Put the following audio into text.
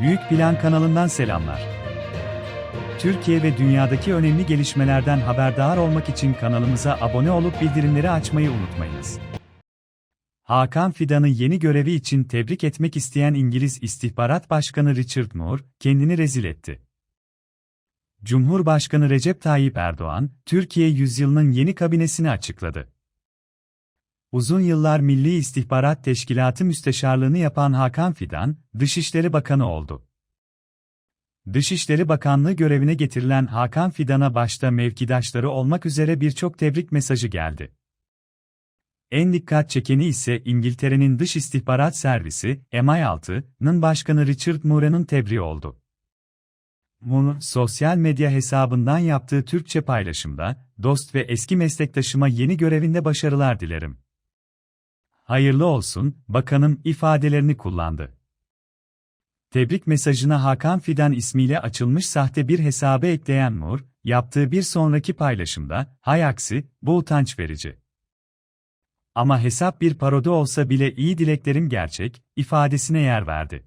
Büyük Plan kanalından selamlar. Türkiye ve dünyadaki önemli gelişmelerden haberdar olmak için kanalımıza abone olup bildirimleri açmayı unutmayınız. Hakan Fidan'ı yeni görevi için tebrik etmek isteyen İngiliz İstihbarat Başkanı Richard Moore, kendini rezil etti. Cumhurbaşkanı Recep Tayyip Erdoğan, Türkiye yüzyılının yeni kabinesini açıkladı. Uzun yıllar Milli İstihbarat Teşkilatı Müsteşarlığını yapan Hakan Fidan, Dışişleri Bakanı oldu. Dışişleri Bakanlığı görevine getirilen Hakan Fidan'a başta mevkidaşları olmak üzere birçok tebrik mesajı geldi. En dikkat çekeni ise İngiltere'nin Dış İstihbarat Servisi, MI6'nın başkanı Richard Moore'ın tebriği oldu. Moore, sosyal medya hesabından yaptığı Türkçe paylaşımda, dost ve eski meslektaşıma yeni görevinde başarılar dilerim. Hayırlı olsun, bakanım ifadelerini kullandı. Tebrik mesajına Hakan Fidan ismiyle açılmış sahte bir hesabı ekleyen Moore, yaptığı bir sonraki paylaşımda, hay aksi, bu utanç verici. Ama hesap bir parodi olsa bile iyi dileklerim gerçek, ifadesine yer verdi.